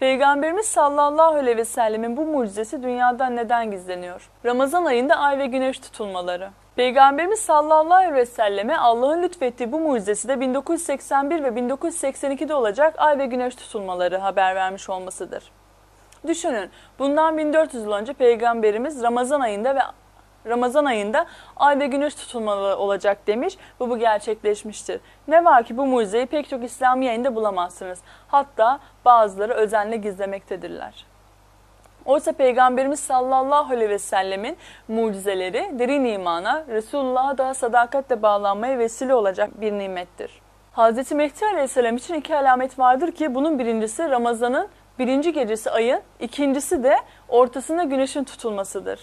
Peygamberimiz sallallahu aleyhi ve sellemin bu mucizesi dünyadan neden gizleniyor? Ramazan ayında ay ve güneş tutulmaları. Peygamberimiz sallallahu aleyhi ve selleme Allah'ın lütfettiği bu mucizesi de 1981 ve 1982'de olacak ay ve güneş tutulmaları haber vermiş olmasıdır. Düşünün bundan 1400 yıl önce Peygamberimiz Ramazan ayında ve Ramazan ayında ay ve güneş tutulmalı olacak demiş ve bu gerçekleşmiştir. Ne var ki bu mucizeyi pek çok İslami yayında bulamazsınız. Hatta bazıları özenle gizlemektedirler. Oysa Peygamberimiz sallallahu aleyhi ve sellemin mucizeleri derin imana, Resulullah'a daha sadakatle bağlanmaya vesile olacak bir nimettir. Hz. Mehdi aleyhisselam için iki alamet vardır ki bunun birincisi Ramazan'ın birinci gecesi ayın, ikincisi de ortasında güneşin tutulmasıdır.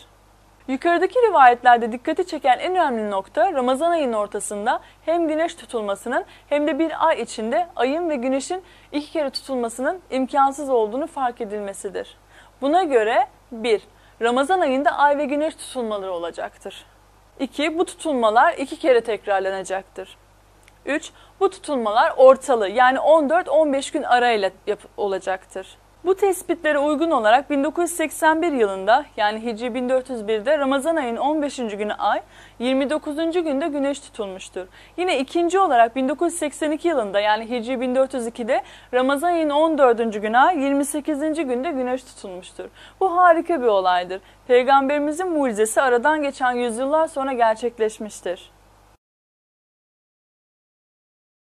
Yukarıdaki rivayetlerde dikkati çeken en önemli nokta Ramazan ayının ortasında hem güneş tutulmasının hem de bir ay içinde ayın ve güneşin iki kere tutulmasının imkansız olduğunu fark edilmesidir. Buna göre 1. Ramazan ayında ay ve güneş tutulmaları olacaktır. 2. Bu tutulmalar iki kere tekrarlanacaktır. 3. Bu tutulmalar ortalı yani 14-15 gün arayla olacaktır. Bu tespitlere uygun olarak 1981 yılında yani Hicri 1401'de Ramazan ayının 15. günü ay, 29. günde güneş tutulmuştur. Yine ikinci olarak 1982 yılında yani Hicri 1402'de Ramazan ayının 14. günü ay, 28. günde güneş tutulmuştur. Bu harika bir olaydır. Peygamberimizin mucizesi aradan geçen yüzyıllar sonra gerçekleşmiştir.